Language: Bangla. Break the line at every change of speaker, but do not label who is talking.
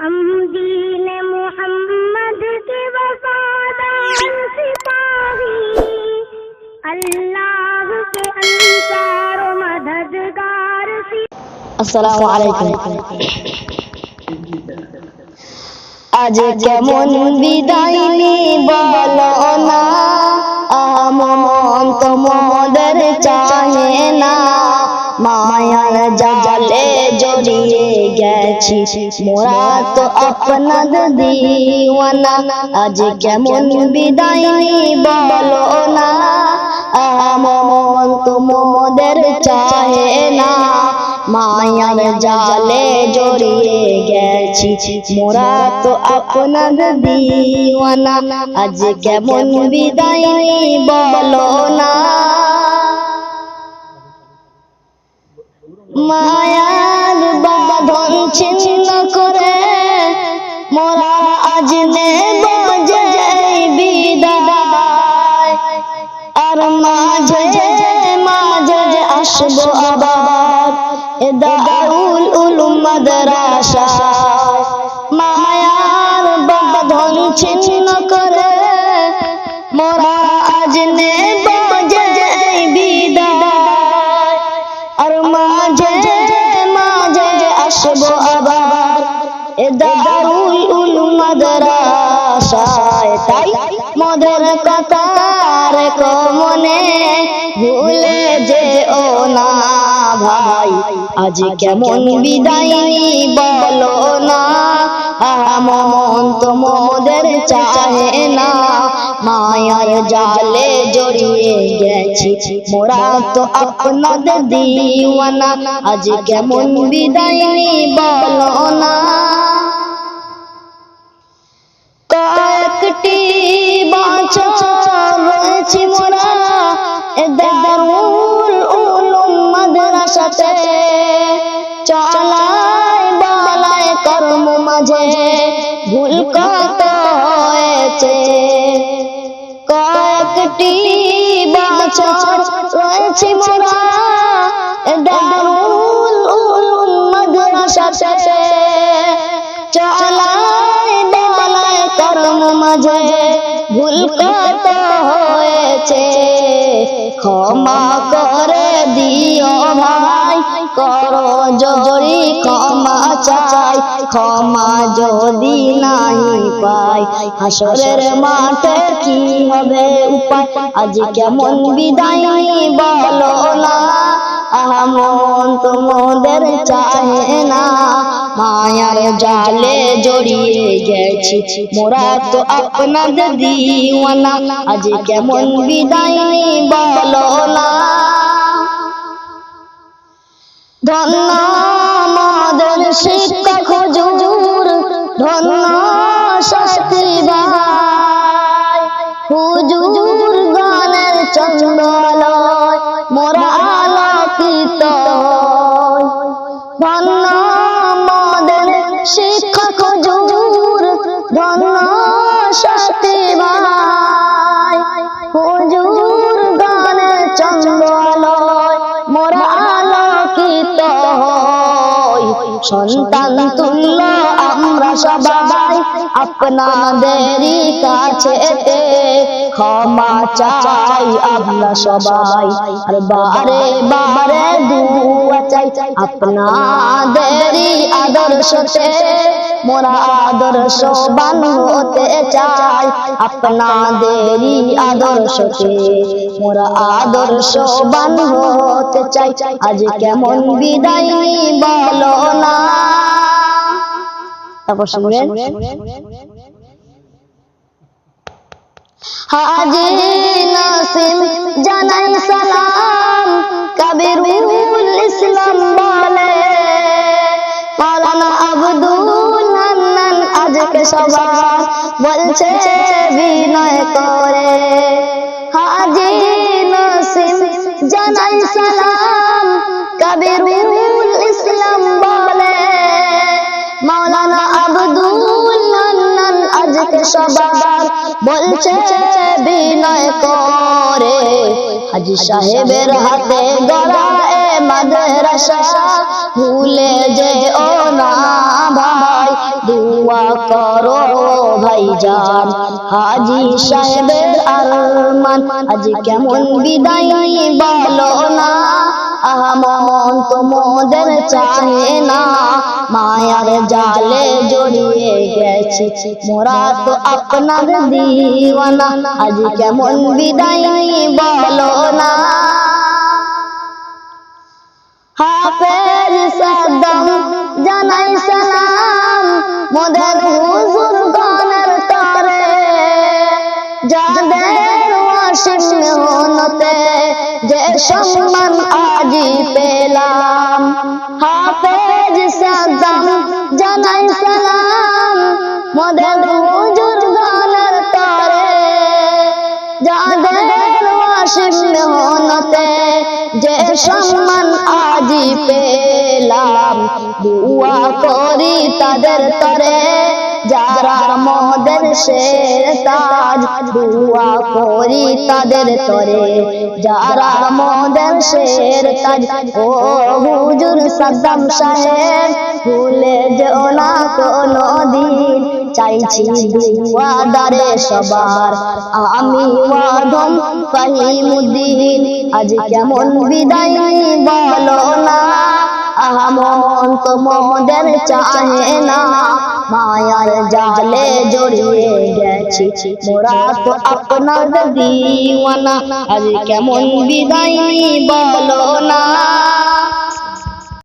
हम दीन मोहम्मद के वफादार सिपाही अल्लाह के अंसार व मददगार सिपाही
আসসালামু আলাইকুম আজ কেমন বিদায় বলো না আমন তোমাদের চাহে না মায়ার জালে জড়িয়ে গেছি মোরা তো আপনাদের দিওয়ানা আজ কেমন বিদায় বলো না আমন তোমাদের চাহে না মায়ার জালে জড়িয়ে গেছি মোরা তো আপনাদের দিওয়ানা আজ কেমন বিদায় বলো না মায়ার বাঁধন ছিন্ন করে, মোরা আজ নেব যে বিদায়। আর মাঝে মাঝে আসব আবার, এ দারুল উলুম মাদ্রাসা মায়ার বাঁধন ছিন্ন মদের কথার মনে ভুলে যে ও না ভাই। আজ কেমন বিদায় বলো না মন তো মোদের চাহে না। মায়ার জালে জড়িয়ে গেছি, মোরা তো আপনাদের দিওয়ানা। আজ কেমন বিদায় বলো না। কয়েকটি মাদ্রাসাতে চলাই বালায় কর্ম মাঝে ভুল কত হয়েছে? কয়েকটি বছর রয়েছি মোরা, দারুল উলুম মাদ্রাসাতে চলাই বালায় কর্ম মাঝে ভুল কত হয়েছে? ক্ষমা করে দিও ভাই, করো জড়ি ক্ষমা চাই ক্ষমা যদি নাই পাই। হাসরের মাঠে কি হবে উপায়? আজ কেমন বিদায় বলো না। আহমন তোমাদের চাহে না। মায়ার জালে জড়িয়ে গেছি। মোরা তো আপনাদের দিওয়ানা। আজ কেমন বিদায় বলো হুজুর গানের চন্দ্রালয় মোরা আলোকিত। ধন্য আমাদের শিক্ষক ধন্য সাথী ভাই, হুজুর মোরা আলোকিত সন্তান তুল্য আমরা সবাই আপনাদেরই কাছে ক্ষমা চাই আমরা সবাই। আর বারে বারে দুয়া চাই আপনাদেরই আদর্শতে মোরা আদর্শবান হতে চাই আপনাদেরই আদর্শতে মোরা আদর্শবান হতে চাই। আজ কেমন বিদায় বলো না। তারপর শুনবেন? হাজি নাসিম জানাই সালাম কবিরুল ইসলাম বলে, মাওলানা আব্দুল হান্নান আজকে সবার বলছে বিনয় করে। হাজি নাসিম জানাই সালাম কবিরুল সবার বলছে বিনয় করে। হাজি সাহেবের হাতে গড়া মাদ্রাসা, ভুলে যে ও না ভাই, দুয়া করো ভাইজান। হাজি সাহেবের আরমান, আজ কেমন বিদায় বলো না। মন তোমাদের চাহে না। মায়ার জালে জড়িয়ে গেছে। মোরা তো আপনার দিওয়ানা। আজ কেমন বিদায় বলো না। জানাই সালাম। মোদের হুজুর গণের তরে। যাদের যে সম্মান আজি পেলাম। হাফেজ সাদ্দাম জানাই সালাম। মোদের হুজুর গণের তরে। যাদের ওয়াসিম মেহনতে যে সম্মান আজি পেলাম। দুয়া করি তাদের তরে। যারা মদের শের তাজ, দুয়া করি তাদের তরে। যারা মদের শের তাজ, ও হুজুর সাদ্দাম সাহেব, ভুলে যেও না কোনো দিন চাইছি দুয়াদারে সবার। আমি ওয়াদন ফাহিমুদ্দিন। আজ কেমন বিদায় বলো না। আহমন তোমাদের চাহে না। মায়ার জালে জড়িয়ে গেছি মোরা তো আপনার দিওয়ানা আজ কেমন বিদায় বলো না